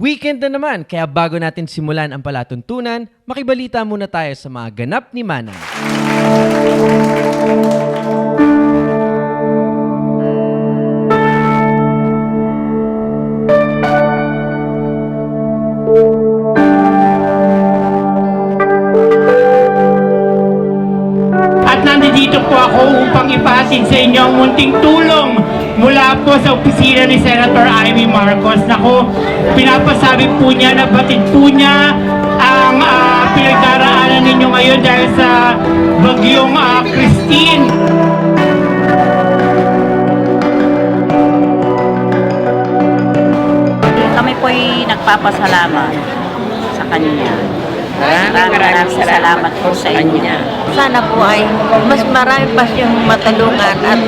Weekend na naman, kaya bago natin simulan ang palatuntunan, makibalita muna tayo sa mga ganap ni Manang. At nandito po ako upang ipahatid sa inyo ang munting tulong mula po sa opisina ni Senator Amy Marcos. Nako, pinapasabi po niya na batid po niya ang ah, pinagdaraanan ninyo ngayon dahil sa bagyong ah, Christine. Kami po'y nagpapasalamat sa kanya. Maraming maraming salamat po sa inyo. Sana po ay mas marami pa siyang matulungan at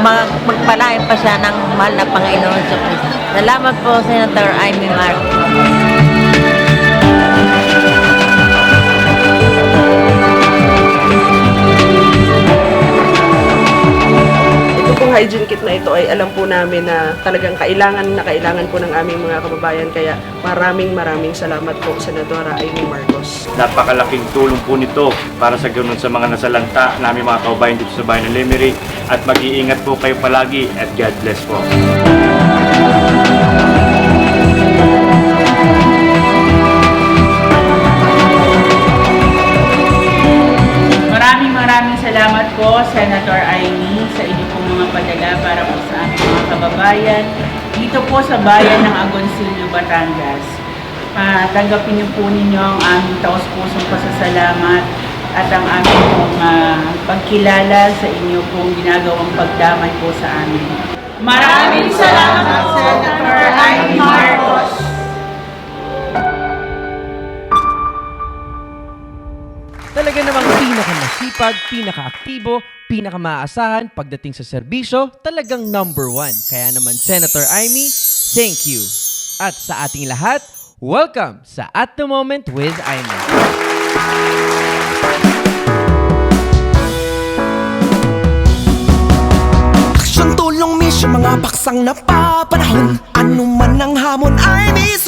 mag magpalain pa siya ng mahal na Panginoon sa Kristo. Salamat po, Senator Amy Marcos. Hygiene kit na ito ay alam po namin na talagang kailangan na kailangan po ng aming mga kababayan. Kaya maraming maraming salamat po, Senadora Amy Marcos. Napakalaking tulong po nito para sa ganun sa mga nasalanta namin mga kaubayan dito sa bayan ng Limerick at mag-iingat po kayo palagi at God bless po. Maraming maraming salamat po, Senator Amy, sa inyong mga padala para po sa aming mga kababayan dito po sa bayan ng Agoncillo, Batangas. Matanggapin niyo po ninyo ang aming taos-pusong pasasalamat at ang aming pong ah, pagkilala sa inyo pong ginagawang pagdamay po sa amin. Maraming salamat, Senator Amy Marcos. Talaga namang pinakamasipag, pinakaaktibo, pinakamaasahan pagdating sa serbisyo, talagang number one. Kaya naman, Senator Amy, thank you. At sa ating lahat, welcome sa At The Moment with Amy. Aksyon, tulong, mission, mga paksang napapanahon Ano man ang hamon ay may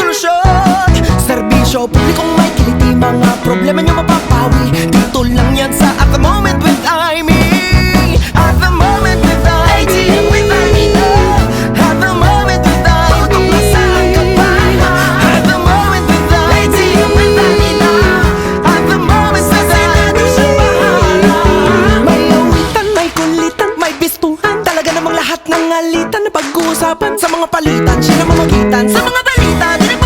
pag-uusapan Sa mga palitan, siya na mamagitan Sa mga balita, di nagpapaiwan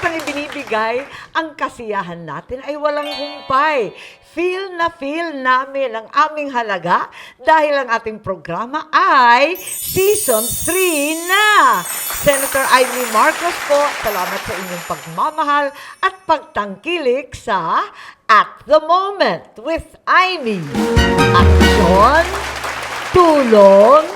suportang ibinibigay, ang kasiyahan natin ay walang humpay. Feel na feel namin ang aming halaga dahil ang ating programa ay Season 3 na! Senator Ivy Marcos po, salamat sa inyong pagmamahal at pagtangkilik sa At The Moment with Amy. Aksyon, tulong,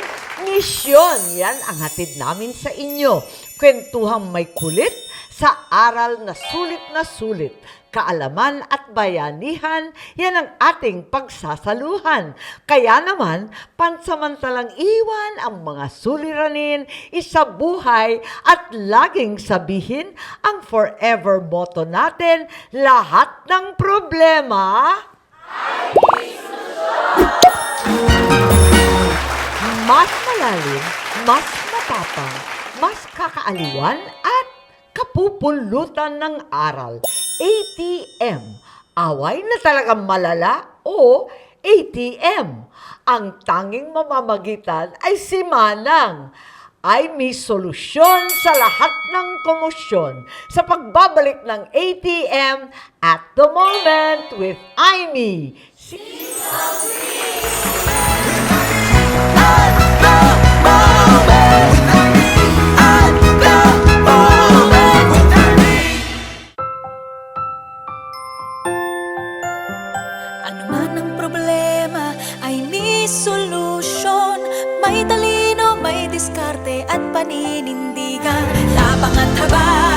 misyon. Yan ang hatid namin sa inyo. Kwentuhang may kulit sa aral na sulit na sulit. Kaalaman at bayanihan, yan ang ating pagsasaluhan. Kaya naman, pansamantalang iwan ang mga suliranin, isabuhay at laging sabihin ang forever motto natin, lahat ng problema mas malalim, mas matapang, mas kakaaliwan at kapupulutan ng aral. ATM. Away na talagang malala o ATM. Ang tanging mamamagitan ay si Manang. Ay may solusyon sa lahat ng komosyon sa pagbabalik ng ATM at the moment with Amy. At the diskarte at paninindigan. Tapang at habang